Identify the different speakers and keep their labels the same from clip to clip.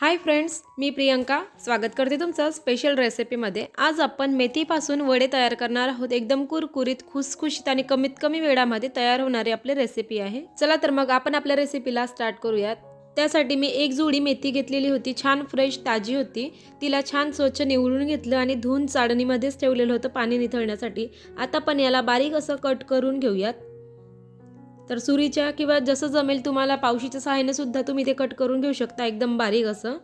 Speaker 1: Hi friends मी प्रियंका. स्वागत करते तुमचं स्पेशल रेसिपीमध्ये आज आपण मेथीपासून वडे तयार करणार आहोत. एकदम कुरकुरीत खुसखुशीत आणि कमीत कमी वेळामध्ये तयार होणारी आपली रेसिपी आहे. चला तर मग आपण आपल्या रेसिपीला स्टार्ट करूयात. त्यासाठी मी एक जोडी मेथी घेतलेली होती. छान फ्रेश ताजी होती. तिला छान स्वच्छ निवडून घेतलं आणि धुवून चाळणीमध्येच ठेवलेलं होतं पाणी निथळण्यासाठी. आता पण याला बारीक असं कट करून घेऊयात. तर सुरीच्या किंवा जसं जमेल तुम्हाला पावशीच्या सहाय्याने सुद्धा तुम्ही ते कट करून घेऊ शकता एकदम बारीक असं.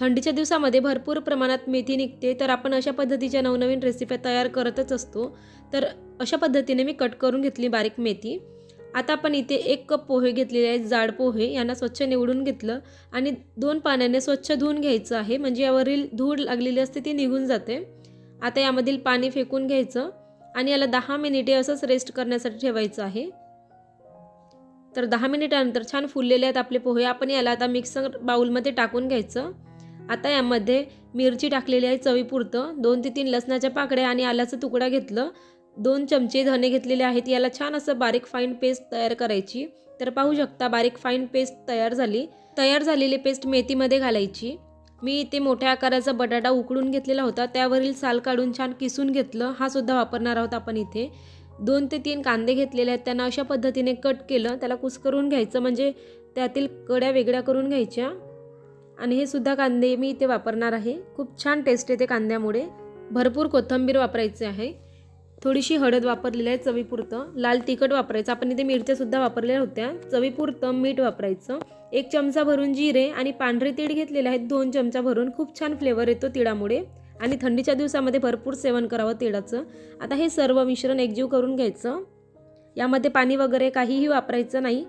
Speaker 1: थंडीच्या दिवसामध्ये भरपूर प्रमाणात मेथी निघते तर आपण अशा पद्धतीच्या नवनवीन रेसिप्या तयार करतच असतो. तर अशा पद्धतीने मी कट करून घेतली बारीक मेथी. आता आपण इथे एक कप पोहे घेतलेले आहेत जाड पोहे यांना स्वच्छ निवडून घेतलं आणि दोन पाण्याने स्वच्छ धुवून घ्यायचं आहे. म्हणजे यावरील धूळ लागलेली असते ती निघून जाते. आता यामधील पाणी फेकून घ्यायचं. आणि याला दहा मिनिटे असंच रेस्ट करण्यासाठी ठेवायचं आहे. तर दहा मिनिटानंतर छान फुललेले आहेत आपले पोहे. आपण याला आता मिक्सर बाऊलमध्ये टाकून घ्यायचं. आता यामध्ये मिरची टाकलेली आहे चवीपुरतं. दोन ते तीन लसणाच्या पाकड्या आणि आल्याचा तुकडा घेतलं. दोन चमचे धने घेतलेले आहेत. याला छान असं बारीक फाईन पेस्ट तयार करायची. तर पाहू शकता बारीक फाईन पेस्ट तयार झाली. तयार झालेली पेस्ट मेथीमध्ये घालायची. मी इथे मोठ्या आकाराचा बटाटा उकडून घेतलेला होता. त्यावरील साल काढून छान किसून घेतलं. हा सुद्धा वापरणार आहोत आपण इथे. दोन ते तीन कांदे घेतलेले आहेत. त्यांना अशा पद्धतीने कट केलं. त्याला कुस्करून घ्यायचं. म्हणजे त्यातील कड्या वेगळ्या करून घ्यायच्या. आणि हे सुद्धा कांदे मी इथे वापरणार आहे. खूप छान टेस्ट येते कांद्यामुळे. भरपूर कोथिंबीर वापरायचे आहे. थोडीशी हळद वापरलेली आहे चवीपुरतं. लाल तिखट वापरायचं. आपण इथे मिरच्यासुद्धा वापरलेल्या होत्या. चवीपुरतं मीठ वापरायचं. एक चमचा भरून जिरे आणि पांढरे तीळ घेतलेले आहेत. दोन चमचा भरून खूप छान फ्लेवर येतो तिळामुळे. आणि थंडीच्या दिवसामध्ये भरपूर सेवन करावं तिळाचं. आता हे सर्व मिश्रण एकजीव करून घ्यायचं. यामध्ये पाणी वगैरे काहीही वापरायचं नाही.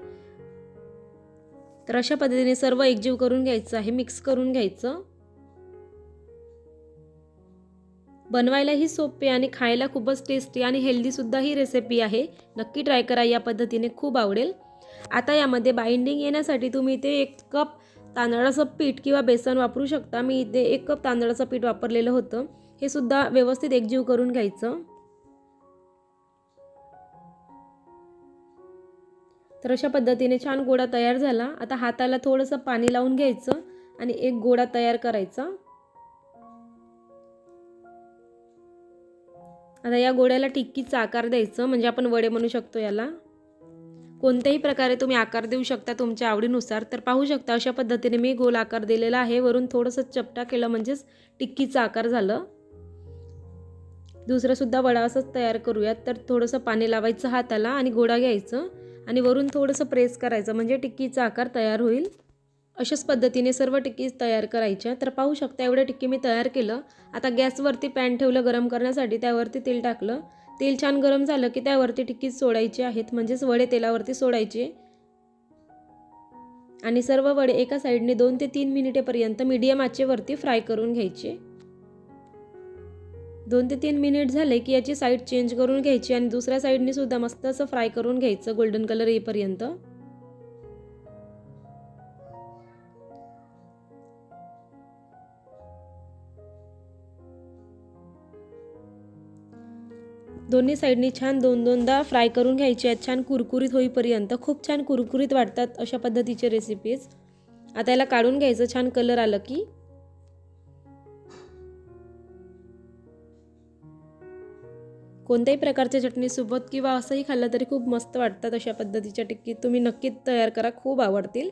Speaker 1: तर अशा पद्धतीने सर्व एकजीव करून घ्यायचं आहे. मिक्स करून घ्यायचं. बनवायलाही सोपे आणि खायला खूपच टेस्टी आणि हेल्दीसुद्धा ही रेसिपी आहे. नक्की ट्राय करा या पद्धतीने खूप आवडेल. आता यामध्ये बाइंडिंग येण्यासाठी तुम्ही इथे एक कप तांदळाचं पीठ किंवा बेसन वापरू शकता. मी इथे एक कप तांदळाचं पीठ वापरलेलं होतं. हे सुद्धा व्यवस्थित एकजीव करून घ्यायचं. तर अशा पद्धतीने छान गोळा तयार झाला. आता हाताला थोडंसं पाणी लावून घ्यायचं आणि एक गोळा तयार करायचा. आता या गोळ्याला टिक्कीचा आकार द्यायचं म्हणजे आपण वडे म्हणू शकतो याला. कोणत्याही प्रकारे तुम्ही आकार देऊ शकता तुमच्या आवडीनुसार तर पाहू शकता अशा पद्धतीने मी गोल आकार दिलेला आहे. वरून थोडंसं चपटा केलं म्हणजेच टिक्कीचा आकार झालं. दुसरंसुद्धा वडा असंच तयार करूयात तर थोडंसं पाणी लावायचं हाताला आणि गोळा घ्यायचं आणि वरून थोडंसं प्रेस करायचं म्हणजे टिक्कीचा आकार तयार होईल. अशाच पद्धतीने सर्व टिक्कीज तयार करायच्या. तर पाहू शकता एवढ्या टिक्की मी तयार केलं. आता गॅसवरती पॅन ठेवलं गरम करण्यासाठी त्यावरती तेल टाकलं. तेल छान गरम झालं की त्यावरती टिक्कीज सोडायचे आहेत. म्हणजेच वडे तेलावरती सोडायचे. आणि सर्व वडे एका साईडने दोन ते तीन मिनिटेपर्यंत मीडियम आचेवरती फ्राय करून घ्यायचे. दोन ते तीन मिनिट झाले की याची साईड चेंज करून घ्यायची आणि दुसऱ्या साईडने सुद्धा मस्त असं फ्राय करून घ्यायचं गोल्डन कलर येईपर्यंत. दोन्ही साईडनी छान दोन दोनदा फ्राय करून घ्यायचे आहेत. छान कुरकुरीत होईपर्यंत खूप छान कुरकुरीत वाटतात अशा पद्धतीचे रेसिपीज आता याला काढून घ्यायचं छान कलर आलं की. कोणत्याही प्रकारच्या चटणीसोबत किंवा असंही खाल्लं तरी खूप मस्त वाटतात अशा पद्धतीच्या टिक्की तुम्ही नक्कीच तयार करा खूप आवडतील.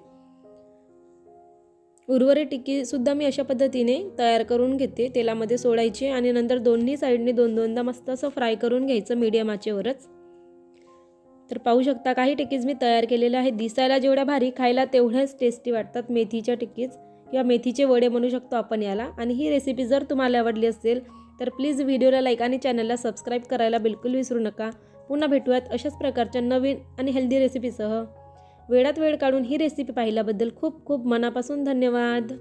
Speaker 1: उर्वरित टिक्कीसुद्धा मी अशा पद्धतीने तयार करून घेते. तेलामध्ये सोडायची आणि नंतर दोन्ही साईडने दोन दोनदा मस्त असं फ्राय करून घ्यायचं मीडियम आचेवरच. तर पाहू शकता काही टिक्कीज मी तयार केलेल्या आहेत. दिसायला जेवढ्या भारी खायला तेवढ्याच टेस्टी वाटतात. मेथीच्या टिक्कीज किंवा मेथीचे वडे म्हणू शकतो आपण याला. आणि ही रेसिपी जर तुम्हाला आवडली असेल तर प्लीज व्हिडिओला लाईक आणि चॅनलला सबस्क्राईब करायला बिलकुल विसरू नका. पुन्हा भेटूयात अशाच प्रकारच्या नवीन आणि हेल्दी रेसिपीसह वेळात वेळ काढून ही रेसिपी पाहिल्याबद्दल खूप खूप मनापासून धन्यवाद.